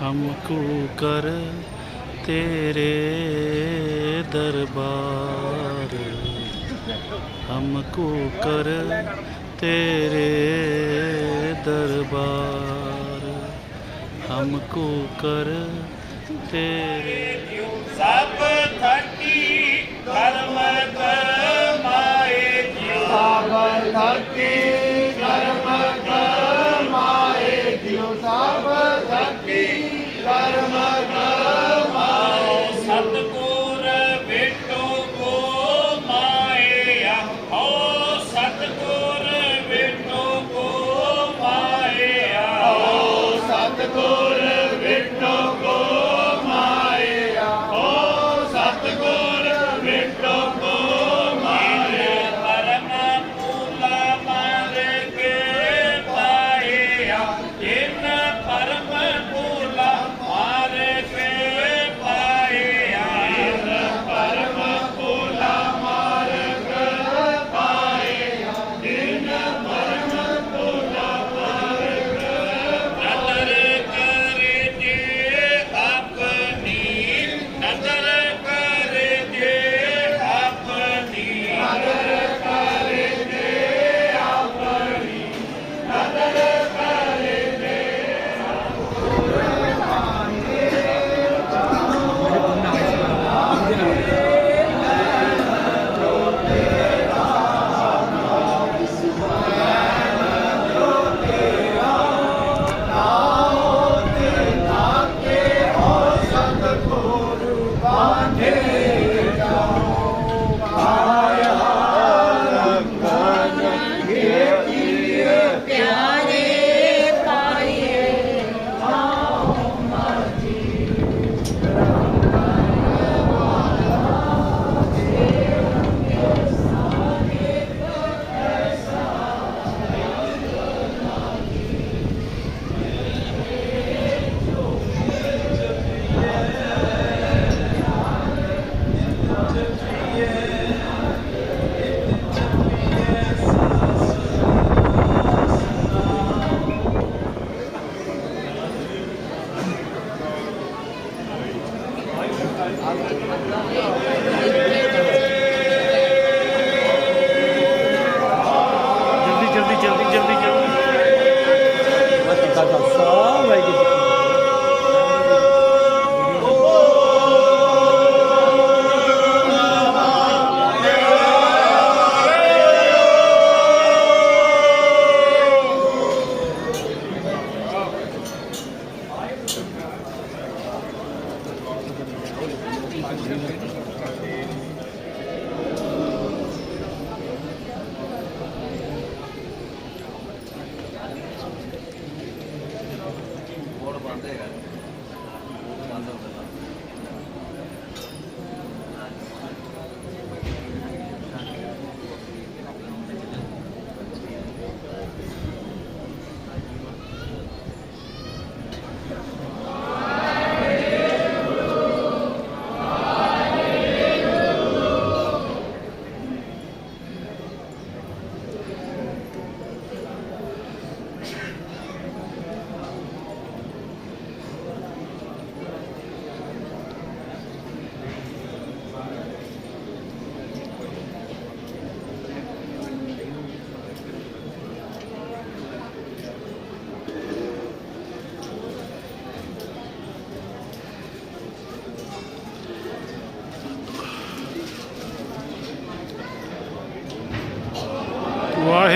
हमको कर तेरे दरबार। हमको कर तेरे दरबार। हमको कर तेरे सब थकी Thank you. जल्दी जल्दी जल्दी खालसा वाहेगुरु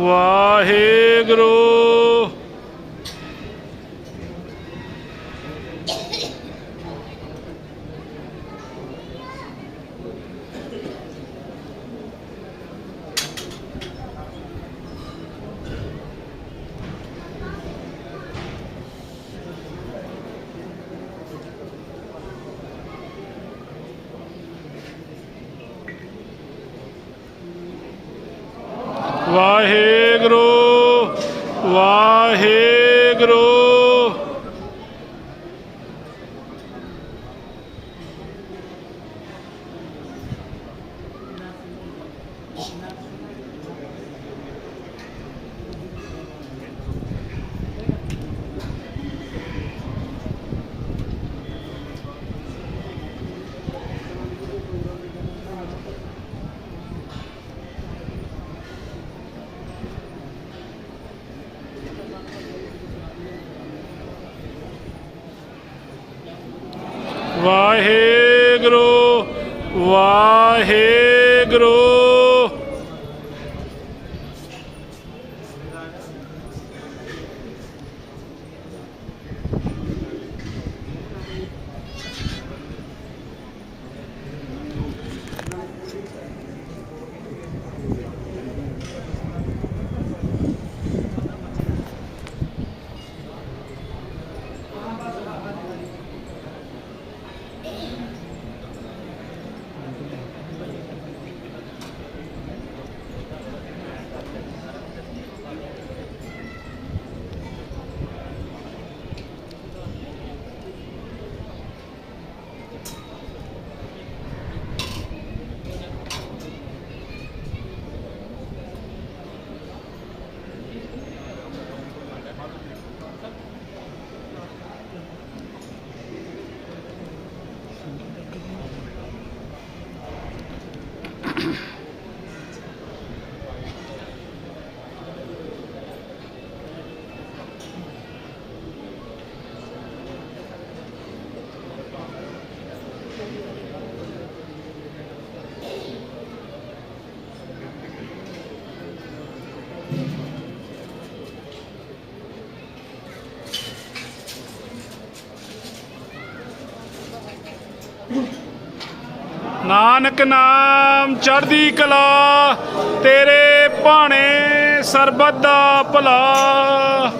ਵਾਹਿਗੁਰੂ। ਵਾਹਿਗੁਰੂ ਵਾਹਿਗੁਰੂ। I his ਨਾਨਕ ਨਾਮ ਚੜ੍ਹਦੀ ਕਲਾ ਤੇਰੇ ਭਾਣੇ ਸਰਬਤ ਦਾ ਭਲਾ।